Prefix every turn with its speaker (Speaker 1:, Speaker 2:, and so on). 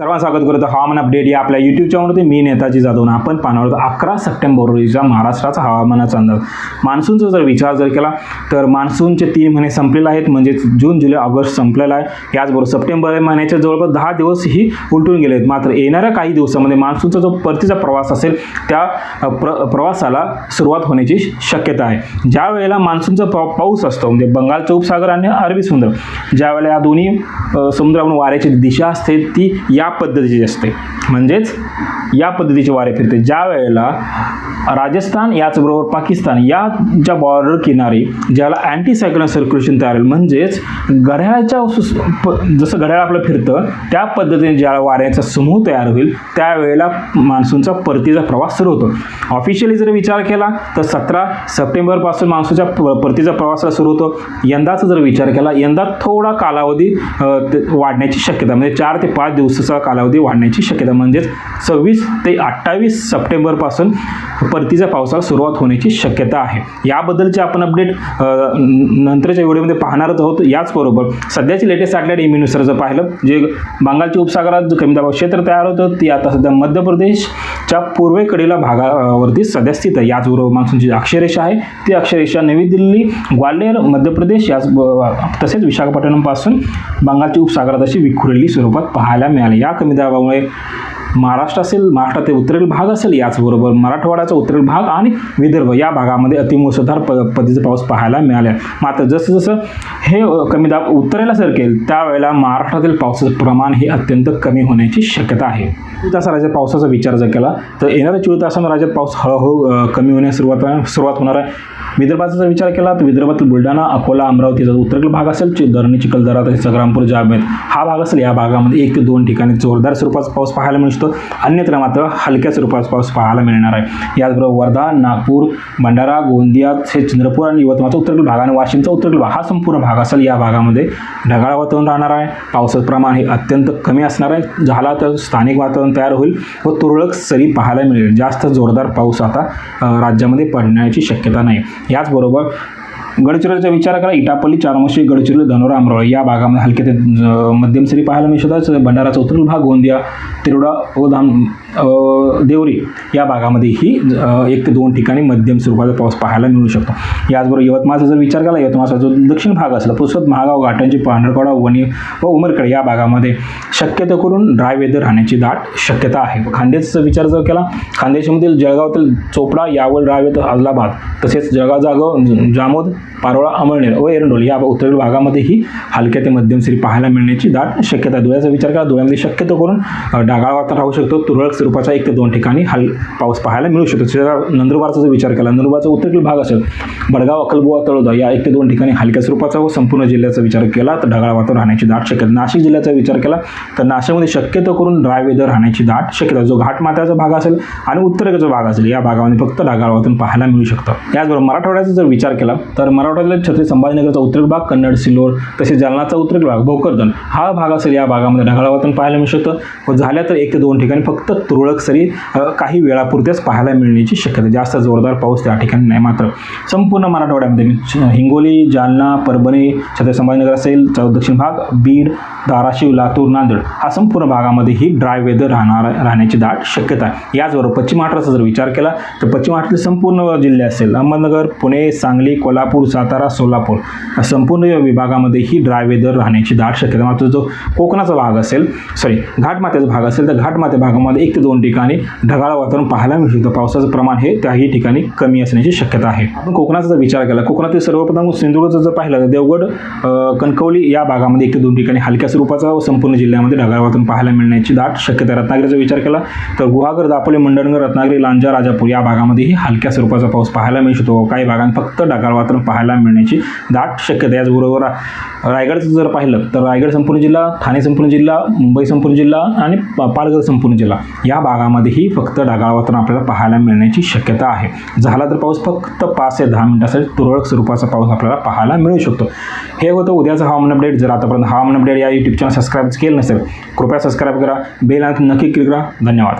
Speaker 1: सर्वांना स्वागत करतो. हवामान अपडेट या आपल्या युट्यूब चॅनलवरती मी नेताजी जाधव आपण पाहणार आहोत अकरा सप्टेंबर रोजीचा महाराष्ट्राचा हवामानाचा अंदाज. मान्सूनचा जर विचार जर केला तर मान्सूनचे तीन महिने संपलेले आहेत. म्हणजेच जून जुलै ऑगस्ट संपलेला आहे. याचबरोबर सप्टेंबर महिन्याच्या जवळपास दहा दिवस ही उलटून गेले आहेत. मात्र येणाऱ्या काही दिवसामध्ये मान्सूनचा जो परतीचा प्रवास असेल त्या प्र प्रवासाला सुरुवात होण्याची शक्यता आहे. ज्या वेळेला मान्सूनचा पाऊस असतो म्हणजे बंगालचा उपसागर आणि अरबी समुद्र ज्या वेळेला या दोन्ही समुद्रावरून वाऱ्याची दिशा असते ती या पद्धतीची असते. म्हणजेच या पद्धतीचे वारे फिरते. ज्या वेळेला राजस्थान याचबरोबर पाकिस्तान या ज्या बॉर्डर किनारी ज्याला अँटी सायक्लोन सर्क्युलेशन तयार होईल म्हणजेच घड्याळाच्या सुस- प- जसं घड्याळ आपलं फिरतं त्या पद्धतीने ज्या वाऱ्याचा समूह तयार होईल त्यावेळेला मान्सूनचा परतीचा प्रवास सुरू होतो. ऑफिशियली जर विचार केला तर सतरा सप्टेंबरपासून मान्सूनच्या प- परतीचा प्रवासाला सुरू होतो. यंदाचा जर विचार केला यंदा थोडा कालावधी वाढण्याची शक्यता म्हणजे चार ते पाच दिवसाचा कालावधी वाढण्याची शक्यता म्हणजेच सव्वीस ते अठ्ठावीस सप्टेंबरपासून परतीचा पावसाला सुरुवात होण्याची शक्यता आहे. याबद्दलचे आपण अपडेट नंतरच्या व्हिडिओमध्ये पाहणारच आहोत. याचबरोबर सध्याची लेटेस्ट सॅटेलाइट इम्युनुसार जर पाहिलं जे बंगालच्या उपसागरात जो कमी दाबाव क्षेत्र तयार होतं ती आता सध्या मध्य प्रदेशच्या पूर्वेकडील भागावरती सध्या स्थित आहे. याचबरोबर मान्सूनची अक्षरेषा आहे ती अक्षरेषा नवी दिल्ली ग्वाल्हेर मध्य प्रदेश याच तसेच विशाखापट्टणमपासून बंगालच्या उपसागरात अशी विखुरलेली स्वरूपात पाहायला मिळाली. या कमी दाबामुळे महाराष्ट्र असेल महाराष्ट्रातील उत्तरेल भाग असेल याचबरोबर मराठवाड्याचा उत्तरेल भाग आणि विदर्भ या भागामध्ये अतिमुसळधार प पद्धतीचा पाऊस पाहायला मिळाला मात्र जसं जसं हे कमी दाब उत्तरेला सरकेल त्यावेळेला महाराष्ट्रातील पावसाचं प्रमाण हे अत्यंत कमी होण्याची शक्यता आहे. चोवीस तासा राज्यात पावसाचा विचार जर केला तर येणाऱ्या चोवीस तासामध्ये राज्यात पाऊस हळूहळू कमी होण्यास सुरुवात सुरुवात होणार आहे. विदर्भाचा जर विचार केला तर विदर्भातील बुलढाणा अकोला अमरावतीचा उत्तरेल उत्तरेकडील भाग असेल चि- धरणी चिखलदरा तसेच संग्रामपूर जामेत हा भाग असेल या भागामध्ये एक ते दोन ठिकाणी जोरदार स्वरूपाचा पाऊस पाहायला मिळू दिसतो अन्यत्र मात्र हलक्या स्वरूपात पाऊस पाहायला मिळणार आहे. याचबरोबर वर्धा नागपूर भंडारा गोंदिया हे चंद्रपूर आणि यवतमाळचा उत्तरेकडील भाग आणि वाशिमचा उत्तरेकडील भाग हा संपूर्ण भाग असेल या भागामध्ये ढगाळ वातावरण राहणार आहे. पावसाचं प्रमाण हे अत्यंत कमी असणार आहे. झाला तर स्थानिक वातावरण तयार होईल व तुरळक सरी पाहायला मिळेल. जास्त जोरदार पाऊस आता राज्यामध्ये पडण्याची शक्यता नाही. याचबरोबर गडचिरोलीचा विचार करा. इटापल्ली चारमशी गडचिरोली धनोरा अमरावती या भागामध्ये हलके ते ज- मध्यम सरी पाहायला मिळतात. शकतात भंडाराचा उत्तर भाग गोंदिया तिरोडा व धाम देवरी या भागामध्ये ही एक ते दोन ठिकाणी मध्यम स्वरूपाचा पाऊस पाहायला मिळू शकतो. याचबरोबर यवतमाळचा जर विचार केला यवतमाळचा जो दक्षिण भाग असला पुसद महागाव घाटांची पांढरकडा वणी व उमरकडे या भागामध्ये शक्यतो करून ड्राय वेदर राहण्याची दाट शक्यता आहे. खानदेशचा विचार जर केला खानदेशमधील जळगावातील चोपडा यावल ड्राय वेदर तसेच जळगाव जागव जामोद पारोळा अमळनेर व एरंडोल या उत्तरेकडील भागामध्येही हलक्या ते मध्यम सरी पाहायला मिळण्याची दाट शक्यता आहे. धुळ्याचा विचार करा धुळ्यामध्ये शक्यतो करून अ, ढगाळ वातावरण राहू शकतो. तुरळक स्वरूपाचा एक ते दोन ठिकाणी हल पाऊस पाहायला मिळू शकतो. तसेच नंदुरबारचा जर विचार केला नंदुरबारचा उत्तरेकडील भाग असेल बडगाव अक्कलबुवा तळोदा या एक ते दोन ठिकाणी हलक्या स्वरूपाचा व संपूर्ण जिल्ह्याचा विचार केला तर ढगाळ वातावरण राहण्याची दाट शक्यता. नाशिक जिल्ह्याचा विचार केला तर नाशिकमध्ये शक्यतो करून ड्राय वेदर राहण्याची दाट शक्यता. जो घाटमाथ्याचा भाग असेल आणि उत्तरेकडचा भाग असेल या भागामध्ये फक्त ढगाळ वातावरण पाहायला मिळू शकतं. याचबरोबर मराठवाड्याचा जर विचार केला तर मराठवाड्यातील छत्री संभाजीनगरचा उत्तरेक भाग कन्नड सिल्लोर तसेच जालनाचा उत्तरेक भाग भोकरदन हा भाग असेल या भागामध्ये ढगाळ वातावरण पाहायला मिळू शकतं. व झाल्या तर एक ते दोन ठिकाणी फक्त तुरळक सरी काही वेळापुरत्याच पाहायला मिळण्याची शक्यता जास्त जोरदार पाऊस त्या ठिकाणी नाही मात्र. संपूर्ण मराठवाड्यामध्ये हिंगोली जालना परभणी छत्रपती संभाजीनगर असेल दक्षिण भाग बीड धाराशिव लातूर नांदेड हा संपूर्ण भागामध्ये ही ड्राय वेदर राहणार राहण्याची दाट शक्यता आहे. याचबरोबर पश्चिम महाराष्ट्राचा जर विचार केला तर पश्चिम महाराष्ट्रातील संपूर्ण जिल्हे असेल अहमदनगर पुणे सांगली कोल्हापूर सातारा सोलापूर संपूर्ण विभागामध्ये ही ड्राय वेदर राहण्याची दाट शक्यता मात्र जो कोकणाचा भाग असेल सॉरी घाटमाथ्याचा भाग असेल तर घाटमाथ्या भागामध्ये एक ते दोन ठिकाणी ढगाळ वातावरण पाहायला मिळू शकतं पावसाचं प्रमाण हे त्याही ठिकाणी कमी असण्याची शक्यता आहे. आपण कोकणाचा जर विचार केला कोकणातील सर्वप्रथम सिंधुदुर्गचं जर पाहिलं तर देवगड कणकवली या भागामध्ये एक ते दोन ठिकाणी हलक्या स्वरूपाचा व संपूर्ण जिल्ह्यामध्ये ढगाळ वातावरण पाहायला मिळण्याची दाट शक्यता रत्नागिरीचा विचार केला तर गुहागर दापोली मंडणगर रत्नागिरी लांजा राजापूर या भागामध्येही हलक्या स्वरूपाचा पाऊस पाहायला मिळू शकतो. काही भागात फक्त ढगाळ वातावरण पाहायला मिळण्याची दाट शक्यता याचबरोबर रायगडचं जर पाहिलं तर रायगड संपूर्ण जिल्हा ठाणे संपूर्ण जिल्हा मुंबई संपूर्ण जिल्हा आणि पा- पालघर संपूर्ण जिल्हा या भागामध्येही फक्त ढगाळ वातावरण आपल्याला पाहायला मिळण्याची शक्यता आहे. झाला तर पाऊस फक्त पाच ते दहा मिनिटासाठी तुरळक स्वरूपाचा पाऊस आपल्याला पाहायला मिळू शकतो. हे होतं उद्याचं हवामान अपडेट जर आतापर्यंत हवामान अपडेट या यूट्यूब चॅनल सबस्क्राईब केलं नसेल कृपया सबस्क्राईब करा. बेल नक्की क्लिक करा. धन्यवाद.